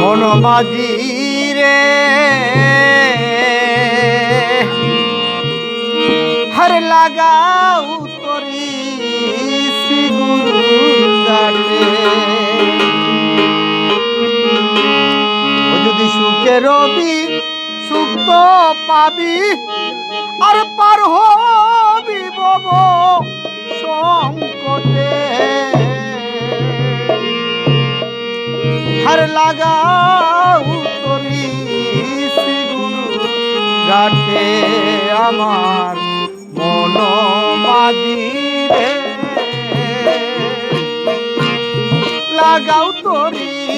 মন মাঝি হর লাগাউ তরি যদি সুখে রবি, সুখ তো পাবি, আর পার হবি বব সঙ্গ লাগাও করি গাটে আমার মন মাদিরে লাগাও তরি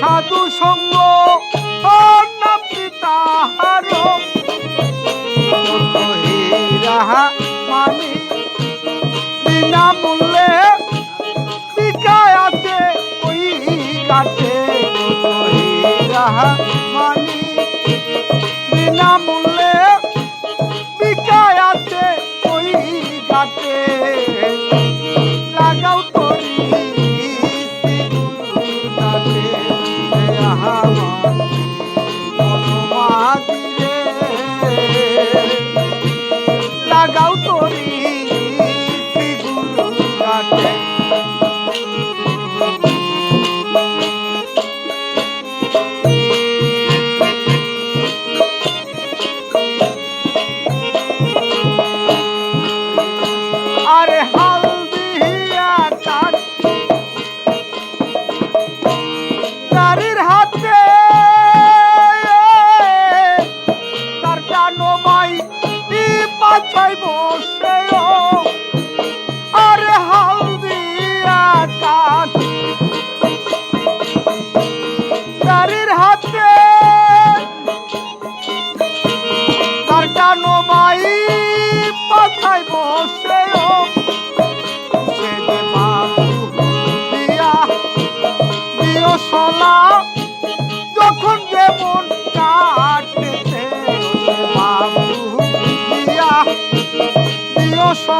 সাধু সঙ্গ তাহার রাহা মানে বিনা মূল্যে বিকায় আছে ওই কাছে। রাহা i Nosso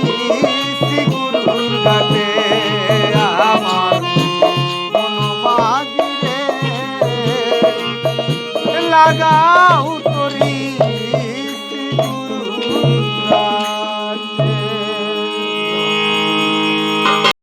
লাগাও